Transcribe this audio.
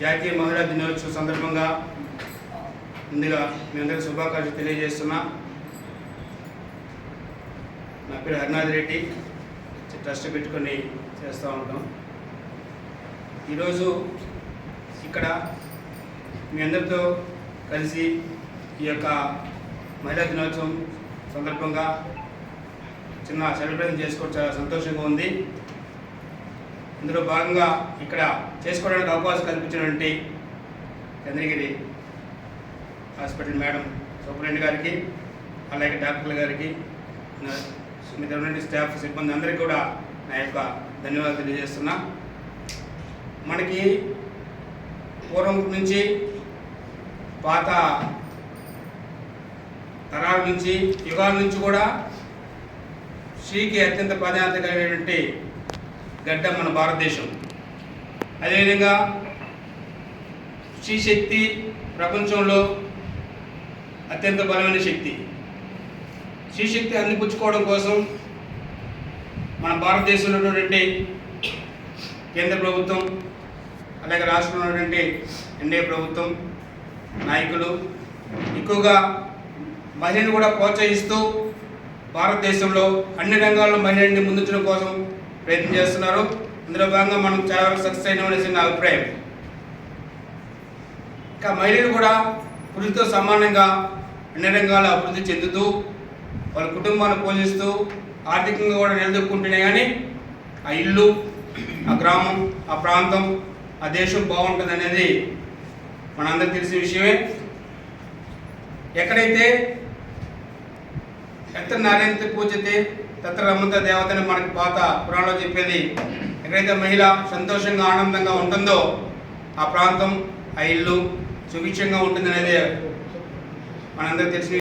జాతీయ మహిళా దినోత్సవం సందర్భంగా ముందుగా మీ అందరికీ శుభాకాంక్షలు తెలియజేస్తున్నా. నా పేరు హరినాథ్ రెడ్డి. ట్రస్ట్ పెట్టుకొని చేస్తూ ఉంటాం. ఈరోజు ఇక్కడ మీ అందరితో కలిసి ఈ యొక్క మహిళా దినోత్సవం సందర్భంగా చిన్న సెలబ్రేషన్ చేసుకోవడం చాలా సంతోషంగా ఉంది. ఇందులో భాగంగా ఇక్కడ చేసుకోవడానికి అవకాశం కల్పించినటువంటి చంద్రగిరి హాస్పిటల్ మేడం సూపరింటెండెంట్ గారికి అలాగే డాక్టర్ల గారికి మీద ఉన్నటువంటి స్టాఫ్ సిబ్బంది అందరికీ కూడా నా యొక్క ధన్యవాదాలు తెలియజేస్తున్నా. మనకి పూర్వం నుంచి పాత తరాల నుంచి యుగాల నుంచి కూడా స్త్రీకి అత్యంత ప్రాధాన్యత కలిగినటువంటి గడ్డ మన భారతదేశం. అదేవిధంగా స్త్రీ శక్తి ప్రపంచంలో అత్యంత బలమైన శక్తి. స్త్రీ శక్తి అందిపుచ్చుకోవడం కోసం మన భారతదేశంలో ఉన్నటువంటి కేంద్ర ప్రభుత్వం అలాగే రాష్ట్రంలో ఉన్నటువంటి ఎన్డీఏ ప్రభుత్వం నాయకులు ఎక్కువగా మహిళను కూడా ప్రోత్సహిస్తూ భారతదేశంలో అన్ని రంగాల్లో మహిళల్ని ముందుంచడం కోసం ప్రయత్నం చేస్తున్నారు. ఇందులో భాగంగా మనం చాలా వరకు సక్సెస్ అయినామనేసి నా అభిప్రాయం. ఇంకా మహిళలు కూడా పురుషులతో సమానంగా అన్ని రంగాల్లో అభివృద్ధి చెందుతూ వాళ్ళ కుటుంబాన్ని పోషిస్తూ ఆర్థికంగా కూడా నిలదొక్కుంటున్నాయి కానీ ఆ ఇల్లు ఆ గ్రామం ఆ ప్రాంతం ఆ దేశం బాగుంటుంది అనేది మనందరికి తెలిసిన విషయమే. ఎక్కడైతే ఎంత నారాయణ పూజతే తత్ర రమంత దేవతని మనకి పాత పురాణంలో చెప్పేది. ఎక్కడైతే మహిళ సంతోషంగా ఆనందంగా ఉంటుందో ఆ ప్రాంతం ఆ ఇల్లు సుభిక్షంగా ఉంటుంది అనేది మనందరికి తెలిసిన